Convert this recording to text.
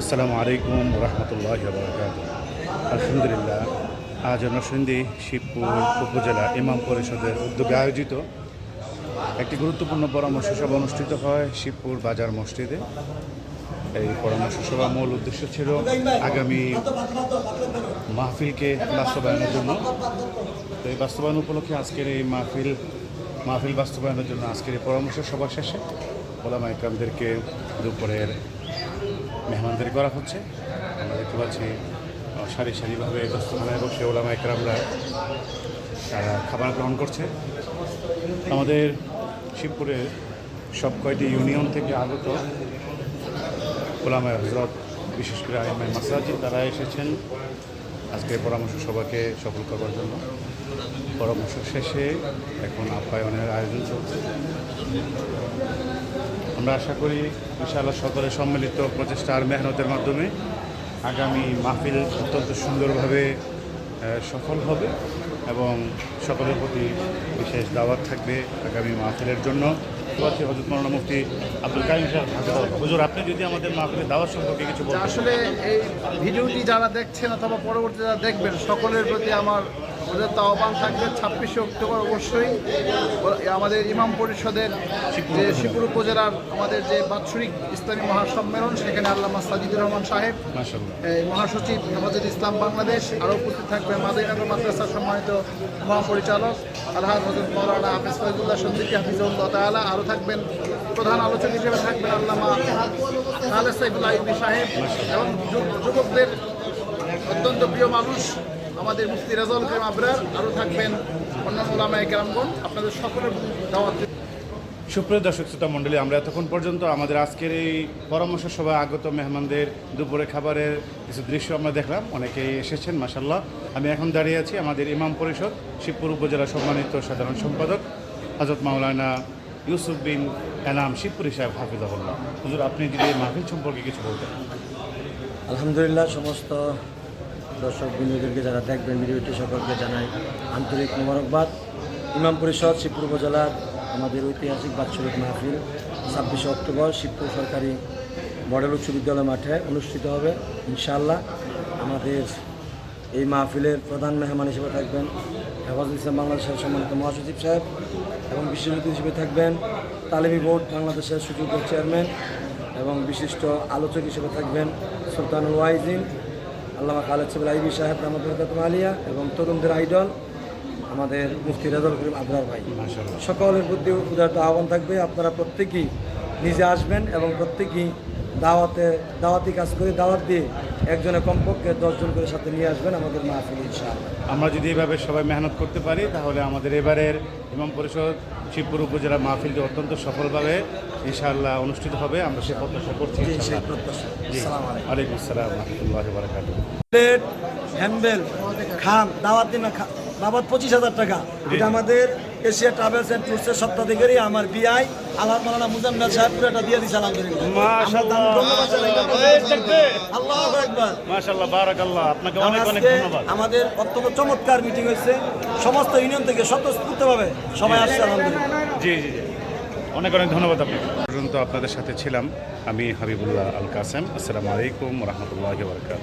আসসালামু আলাইকুম রহমতুল্লাহ আলহামদুলিল্লাহ, আজ নরসিংদী শিবপুর উপজেলা ইমাম পরিষদের উদ্যোগে আয়োজিত একটি গুরুত্বপূর্ণ পরামর্শ সভা অনুষ্ঠিত হয় শিবপুর বাজার মসজিদে। এই পরামর্শ সভা মূল উদ্দেশ্য ছিল আগামী মাহফিলকে বাস্তবায়নের জন্য। তো এই বাস্তবায়ন উপলক্ষে আজকের এই মাহফিল মাহফিল বাস্তবায়নের জন্য আজকের এই পরামর্শ সভা শেষে ওলামা ইকরামদেরকে দুপুরের মেহমানদারি করা হচ্ছে। আমরা দেখতে পাচ্ছি সারি সারিভাবে দস্তখানায় বসে ওলামা একরামরা, তারা খাবার গ্রহণ করছে। আমাদের শিবপুরের সব কয়টি ইউনিয়ন থেকে আগত ওলামায় হজরত বিশেষ করে আইমাই মাসাজি তারা এসেছেন। আজকে পরামর্শ সভাকে সফল করবার জন্য। পরামর্শ শেষে এখন আপ্যায়নের আয়োজন চলছে। আমরা আশা করি ইনশাআল্লাহ সকলের সম্মিলিত প্রচেষ্টা আর মেহনতের মাধ্যমে আগামী মাহফিল অত্যন্ত সুন্দরভাবে সফল হবে এবং সকলের প্রতি বিশেষ দাওয়াত থাকবে আগামী মাহফিলের জন্য। হজরত মৌলানা মুফতি আব্দুল কাইম সাহেব। হুজুর, আপনি যদি আমাদের মাহফিলে দাওয়াত সম্পর্কে কিছু বলেন আসলে এই ভিডিওটি যারা দেখছেন অথবা পরবর্তী যারা দেখবেন, সকলের প্রতি আমার ওদের তো আহ্বান থাকবে ছাব্বিশে অক্টোবর অবশ্যই। আমাদের ইমাম পরিষদের যে শিবপুর উপজেলার আমাদের যে বাৎসরিক ইসলামী মহাসম্মেলন সেখানে আল্লামা সাজিদুর রহমান সাহেব মহাসচিব হেফাজত ইসলাম বাংলাদেশ আরও উপস্থিত থাকবে মাদিনগর মাদ্রাসার সম্মানিত মহাপরিচালক আলহাজ হজরত মৌলানা হাফিজ ফয়জুল্লাহ সন্দিকি হাফিজুল্লাহ তাআলা আরও থাকবেন প্রধান আলোচক হিসেবে থাকবেন আল্লামা খালেদ সাইফুল্লাহ সাহেব এবং যুবকদের অত্যন্ত প্রিয় মানুষ আমাদের মুফতি রেজাউল করিম আবরার আরও থাকবেন অন্যান্য ওলামা একরামগণ আপনাদের সকলের দাওয়াত সুপ্রিয় দর্শক শ্রোতা মণ্ডলী আমরা এতক্ষণ পর্যন্ত আমাদের আজকের এই পরামর্শ সভায় আগত মেহমানদের দুপুরে খাবারের কিছু দৃশ্য আমরা দেখলাম। অনেকেই এসেছেন মাসাল্লাহ আমি এখন দাঁড়িয়ে আছি আমাদের ইমাম পরিষদ শিবপুর উপজেলা সম্মানিত সাধারণ সম্পাদক হজরত মাওলানা ইউসুফ বিন এনাম শিবপুরি সাহেব হাফিজাহুল্লাহ। হুজুর আপনি যদি এই মাহফিল সম্পর্কে কিছু বলতেন। আলহামদুলিল্লাহ সমস্ত দর্শক বিন্দুদেরকে যারা দেখবেন, ভিডিওটি সকলকে জানাই আন্তরিক মোবারকবাদ। ইমাম পরিষদ, শিবপুর উপজেলার আমাদের ঐতিহাসিক বাৎসরিক মাহফিল, ছাব্বিশে অক্টোবর শিবপুর সরকারি মডেল উচ্চ বিদ্যালয় মাঠে অনুষ্ঠিত হবে। ইনশাআল্লাহ আমাদের এই মাহফিলের প্রধান মেহমান হিসেবে থাকবেন হেফাজুল ইসলাম বাংলাদেশের সম্মানিত মহাসচিব সাহেব এবং বিশেষ অতিথি হিসেবে থাকবেন তালিমি বোর্ড বাংলাদেশের সুযোগ্য চেয়ারম্যান এবং বিশিষ্ট আলোচক হিসেবে থাকবেন সুলতানুল ওয়াইজিন। আল্লামা খালেদ সাহেব আইবি সাহেব রহমতুল্লাহ আলিয়া এবং তরুণদের আইডল আমাদের মুফতি রাজল করিম আবরার ভাই। সকলের প্রতি উদারত আহ্বান থাকবে আপনারা প্রত্যেকেই নিজে আসবেন এবং প্রত্যেকেই দাওয়াতে দাওয়াতি কাজ করে দাওয়াত দিয়ে একজনে কমপক্ষে দশজন করে সাথে নিয়ে আসবেন আমাদের মাহফিল ইনশাআল্লাহ। আমরা যদি এভাবে সবাই মেহনত করতে পারি তাহলে আমাদের এবারের ইমাম পরিষদ শিবপুর উপজেলা মাহফিলটি অত্যন্ত সফলভাবে ইনশাআল্লাহ অনুষ্ঠিত হবে। আমরা সে প্রত্যাশা করছি ওয়ালাইকুম আসসালাম রহমতুল্লাহ বারকাত প্লেট খাম দাওয়াত দিন বাবদ পঁচিশ হাজার টাকা। এটা আমাদের এশিয়া ট্রাভেলস অ্যান্ড ট্যুরসের সপ্তাহাধিকারী আমার বিআই আল্লাহ মালানা মুজাম্মেল সাহেব পুরোটা দিয়ে দিচ্ছে আলহামদুলিল্লাহ। আমাদের অত্যন্ত চমৎকার মিটিং হয়েছে। সমস্ত ইউনিয়ন থেকে স্বতঃস্ফূর্তভাবে সবাই আসছে আলহামদুলিল্লাহ। জি জি জি। অনেক অনেক ধন্যবাদ আপনাকে। পর্যন্ত আপনাদের সাথে ছিলাম। আমি হাবিবুল্লাহ আল কাসেম আসসালামু আলাইকুম রহমতুল্লাহ বারকাত